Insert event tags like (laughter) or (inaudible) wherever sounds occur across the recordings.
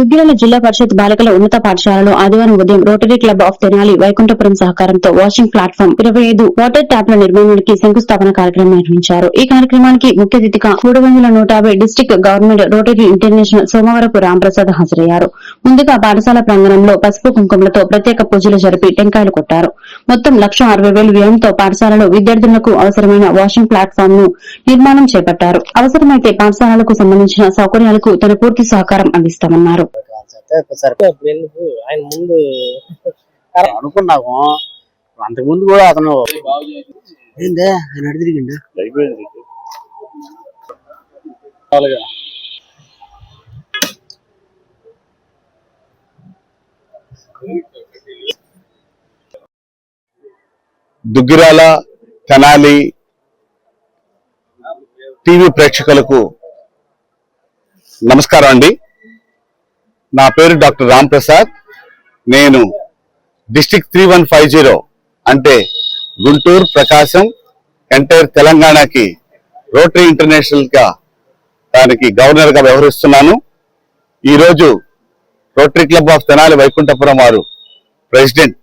దుగ్గిరాల జిల్లా పరిషత్ బాలికల ఉన్నత పాఠశాలలో ఆదివారం ఉదయం rotary club of Tenali Vaikunthapuram సహకారంతో వాషింగ్ ప్లాట్ఫామ్ ఇరవై ఐదు వాటర్ ట్యాప్ల నిర్మాణానికి శంకుస్థాపన కార్యక్రమం నిర్వహించారు. ఈ కార్యక్రమానికి ముఖ్య అతిథిగా మూడు వందల నూట యాభై district government rotary international Somavarapu Ramprasad హాజరయ్యారు. ముందుగా పాఠశాల ప్రాంగణంలో పసుపు కుంకుమలతో ప్రత్యేక పూజలు జరిపి టెంకాయలు కొట్టారు. మొత్తం లక్ష అరవై వేలు వ్యయంతో పాఠశాలలో విద్యార్థులకు అవసరమైన వాషింగ్ ప్లాట్ఫామ్ను నిర్మాణం చేపట్టారు. అవసరమైతే పాఠశాలలకు సంబంధించిన సౌకర్యాలకు తన పూర్తి సహకారం అందిస్తామన్నారు. ఇప్పుడు ఎందుకు? ఆయన ముందు (laughs) అనుకున్నాము. అంతకు ముందు కూడా అతను ఏందే? ఆయన అడి తిరిగిండు? అయిపోయింది. దుగ్గిరాల తెనాలి టీవీ ప్రేక్షకులకు నమస్కారం అండి. నా పేరు డాక్టర్ రామ్ ప్రసాద్. నేను district three one five zero అంటే గుంటూరు ప్రకాశం ఎంటైర్ తెలంగాణకి రోటరీ ఇంటర్నేషనల్గా దానికి గవర్నర్గా వ్యవహరిస్తున్నాను. ఈరోజు rotary club of Tenali Vaikunthapuram వారు ప్రెసిడెంట్.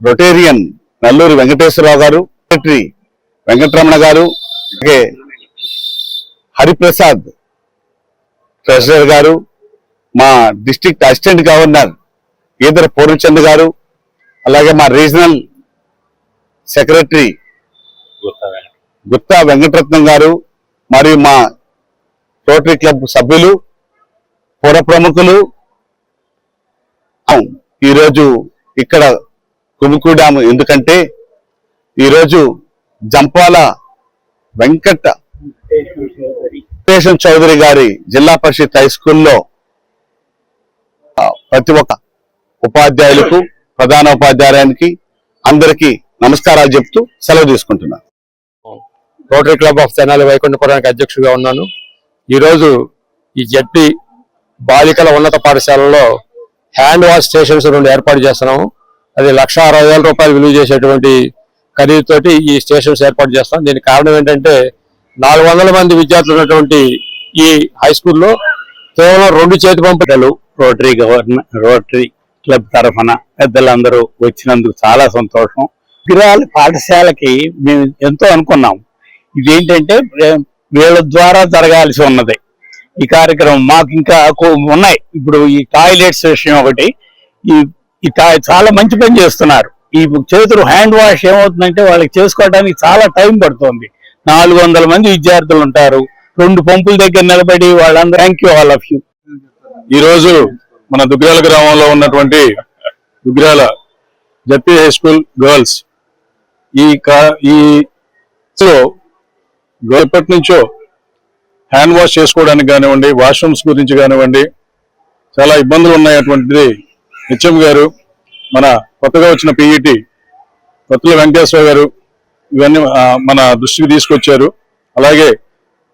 రొటేరియన్ నల్లూరి వెంకటేశ్వరరావు గారు సెక్రటరీ వెంకటరమణ గారు అలాగే హరిప్రసాద్ ట్రెజరర్ గారు మా district assistant governor Edara Purnachand గారు అలాగే మా రీజనల్ సెక్రటరీ గుత్తా వెంకటరత్నం గారు మరియు మా రోటరీ క్లబ్ సభ్యులు పుర ప్రముఖులు. ఈరోజు ఇక్కడ కుముకూడాము. ఎందుకంటే ఈరోజు జంపాల వెంకట వెంకటేశం చౌదరి గారి జిల్లా పరిషత్ హై స్కూల్లో ప్రతి ఒక్క ఉపాధ్యాయులకు ప్రధాన ఉపాధ్యాయునికి అందరికీ నమస్కారాలు చెప్తూ సెలవు తీసుకుంటున్నాను రోటరీ క్లబ్ ఆఫ్ తెనాలి వైకుంఠపురానికి అధ్యక్షుడిగా ఉన్నాను. ఈరోజు ఈ జడ్పి బాలికల ఉన్నత పాఠశాలలో హ్యాండ్ వాష్ స్టేషన్స్ రెండు ఏర్పాటు చేస్తున్నాము. అది లక్ష అరవై వేల రూపాయలు విలువ చేసేటువంటి ఖరీదుతోటి ఈ స్టేషన్స్ ఏర్పాటు చేస్తాం దీనికి కారణం ఏంటంటే నాలుగు వందల మంది విద్యార్థులు ఉన్నటువంటి ఈ హై స్కూల్లో కేవలం రెండు చేతి పంపులు రోటరీ గవర్నర్ రోటరీ క్లబ్ తరఫున పెద్దలందరూ వచ్చినందుకు చాలా సంతోషం. విగ్రహాల పాఠశాలకి మేము ఎంతో అనుకున్నాం. ఇదేంటంటే వీళ్ళ ద్వారా జరగాల్సి ఉన్నది. ఈ కార్యక్రమం మాకు ఇంకా ఉన్నాయి. ఇప్పుడు ఈ టాయిలెట్స్ విషయం ఒకటి. ఈ ఈ చాలా మంచి పని చేస్తున్నారు. ఈ చేతులు హ్యాండ్ వాష్ ఏమవుతుందంటే వాళ్ళకి చేసుకోవడానికి చాలా టైం పడుతుంది. నాలుగు వందల మంది విద్యార్థులు ఉంటారు. రెండు పంపుల దగ్గర నిలబడి వాళ్ళందరూ thank you all of you ఈ రోజు మన దుగ్గిరాల గ్రామంలో ఉన్నటువంటి Dugrala ZP high school girls ఈ కా- ఈ ఎప్పటి నుంచో హ్యాండ్ వాష్ చేసుకోవడానికి కానివ్వండి వాష్రూమ్స్ గురించి కానివ్వండి చాలా ఇబ్బందులు ఉన్నాయటువంటిది హెచ్ఎం గారు మన కొత్తగా వచ్చిన పిఈటి కొత్తల వెంకటేశ్వర గారు ఇవన్నీ మన దృష్టికి తీసుకొచ్చారు. అలాగే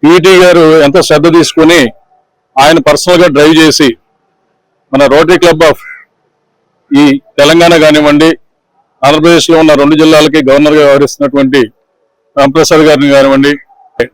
పీటీ గారు ఎంత శ్రద్ధ తీసుకుని ఆయన పర్సనల్గా డ్రైవ్ చేసి మన రోటరీ క్లబ్ ఆఫ్ ఈ తెలంగాణ కానివ్వండి ఆంధ్రప్రదేశ్లో ఉన్న రెండు జిల్లాలకి గవర్నర్గా వ్యవహరిస్తున్నటువంటి రాంప్రసాద్ గారిని కానివ్వండి